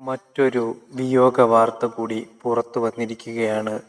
മറ്റൊരു വിയോഗ വാർത്ത കൂടി പുറത്തു വന്നിരിക്കുകയാണ്.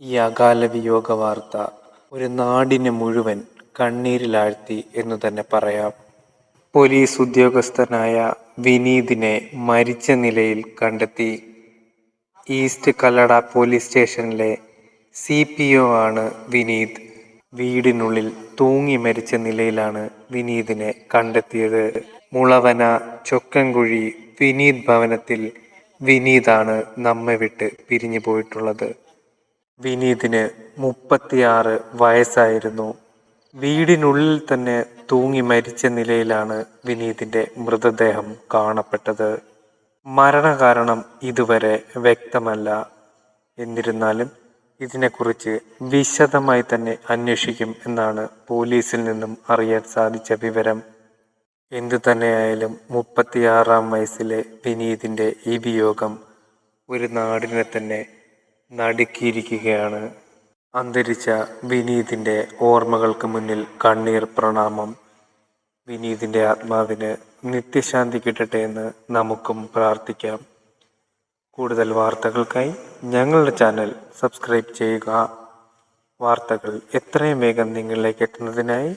ഈ അകാല വിയോഗ വാർത്ത ഒരു നാടിനെ മുഴുവൻ കണ്ണീരിലാഴ്ത്തി എന്ന് തന്നെ പറയാം. പോലീസ് ഉദ്യോഗസ്ഥനായ വിനീതിനെ മരിച്ച നിലയിൽ കണ്ടെത്തി. ഈസ്റ്റ് കല്ലട പോലീസ് സ്റ്റേഷനിലെ സി പി ഒ ആണ് വിനീത്. വീടിനുള്ളിൽ തൂങ്ങി മരിച്ച നിലയിലാണ് വിനീതിനെ കണ്ടെത്തിയത്. മുളവന ചൊക്കൻകുഴി വിനീത് ഭവനത്തിൽ വിനീതാണ് നമ്മെ വിട്ട് പിരിഞ്ഞു പോയിട്ടുള്ളത്. വിനീതിന് മുപ്പത്തിയാറ് വയസ്സായിരുന്നു. വീടിനുള്ളിൽ തന്നെ തൂങ്ങി മരിച്ച നിലയിലാണ് വിനീതിന്റെ മൃതദേഹം കാണപ്പെട്ടത്. മരണകാരണം ഇതുവരെ വ്യക്തമല്ല. എന്നിരുന്നാലും ഇതിനെക്കുറിച്ച് വിശദമായി തന്നെ അന്വേഷിക്കും എന്നാണ് പോലീസിൽ നിന്നും അറിയാൻ സാധിച്ച വിവരം. എന്തു തന്നെയായാലും മുപ്പത്തിയാറാം വയസ്സിലെ വിനീതിന്റെ ഈ വിയോഗം ഒരു നാടിനെ തന്നെ നടുക്കിയിരിക്കുകയാണ്. അന്തരിച്ച വിനീതിന്റെ ഓർമ്മകൾക്ക് മുന്നിൽ കണ്ണീർ പ്രണാമം. വിനീതിന്റെ ആത്മാവിന് നിത്യശാന്തി കിട്ടട്ടെ എന്ന് നമുക്കും പ്രാർത്ഥിക്കാം. കൂടുതൽ വാർത്തകൾക്കായി ഞങ്ങളുടെ ചാനൽ സബ്സ്ക്രൈബ് ചെയ്യുക. വാർത്തകൾ എത്രയും വേഗം നിങ്ങളിലേക്ക് എത്തുന്നതിനായി